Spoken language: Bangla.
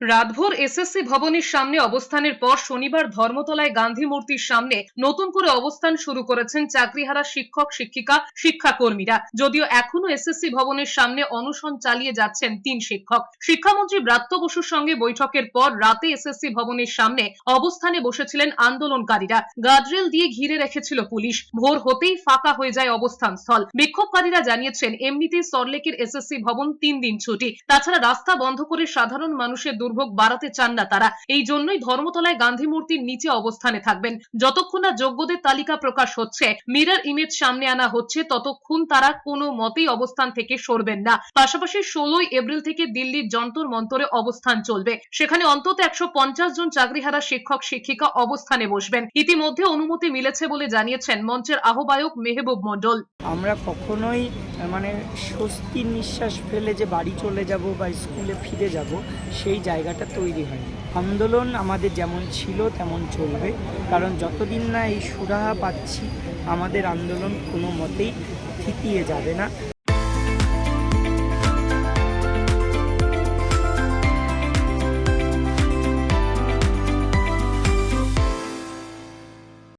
রাতভর এসএসসি ভবনের সামনে অবস্থানের পর শনিবার ধর্মতলায় গান্ধী মূর্তির সামনে নতুন করে অবস্থান শুরু করেছেন চাকরিহারা শিক্ষক, শিক্ষিকা, শিক্ষাকর্মীরা। যদিও এখনও এসএসসি ভবনের সামনে অনশন চালিয়ে যাচ্ছেন তিন শিক্ষক। শিক্ষামন্ত্রী ব্রাত্য বসুর সঙ্গে বৈঠকের পর রাতে এসএসসি ভবনের সামনে অবস্থানে বসেছিলেন আন্দোলনকারীরা। গার্ডরেল দিয়ে ঘিরে রেখেছিল পুলিশ। ভোর হতেই ফাঁকা হয়ে যায় অবস্থান স্থল বিক্ষোভকারীরা জানিয়েছেন, এমনিতেই সরলেকের এসএসসি ভবন তিন দিন ছুটি। তাছাড়া রাস্তা বন্ধ করে সাধারণ মানুষের দুর্ভোগ বাড়াতে চান না তারা। এই জন্যই ধর্মতলায় গান্ধী মূর্তির নিচে অবস্থানে থাকবেন। যতক্ষণ না যোগ্যদের তালিকা প্রকাশ হচ্ছে, মিরর ইমেজ সামনে আনা হচ্ছে, ততক্ষণ তারা কোনো মতেই অবস্থান থেকে সরবেন না। পাশাপাশি ষোলোই এপ্রিল থেকে দিল্লির যন্তর মন্তরে অবস্থান চলবে। সেখানে অন্তত একশো পঞ্চাশ জন চাকরিহারা শিক্ষক, শিক্ষিকা অবস্থানে বসবেন। ইতিমধ্যে অনুমতি মিলেছে বলে জানিয়েছেন মঞ্চের আহ্বায়ক মেহবুব মণ্ডল। আমরা কখনোই মানে স্বস্তির নিঃশ্বাস ফেলে যে বাড়ি চলে যাব বা স্কুলে ফিরে যাব, সেই জায়গাটা তৈরি হয়। আন্দোলন আমাদের যেমন ছিল, তেমন চলবে। কারণ যতদিন না এই সুরাহা পাচ্ছি, আমাদের আন্দোলন কোনো মতেই থিতিয়ে যাবে না।